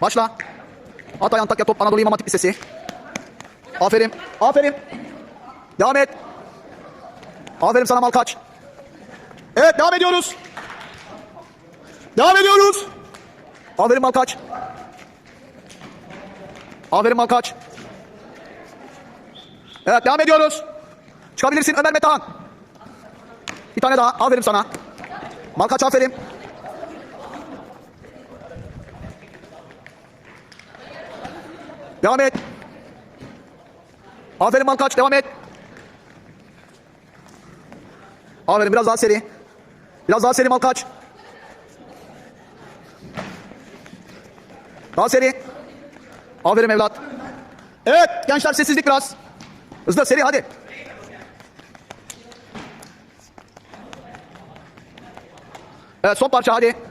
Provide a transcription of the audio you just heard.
Başla. Hatay Antakya Top Anadolu İmam Hatip Lisesi. Aferin. Aferin. Devam et. Aferin sana Malkaç. Evet devam ediyoruz. Devam ediyoruz. Aferin Malkaç. Aferin Malkaç. Evet devam ediyoruz. Çıkabilirsin Ömer Metehan. Bir tane daha. Aferin sana. Malkaç aferin. Devam et. Aferin Malkaç devam et. Aferin biraz daha seri. Biraz daha seri Malkaç. Daha seri. Aferin evlat. Evet gençler sessizlik biraz. Hızlı seri hadi. Evet son parça hadi.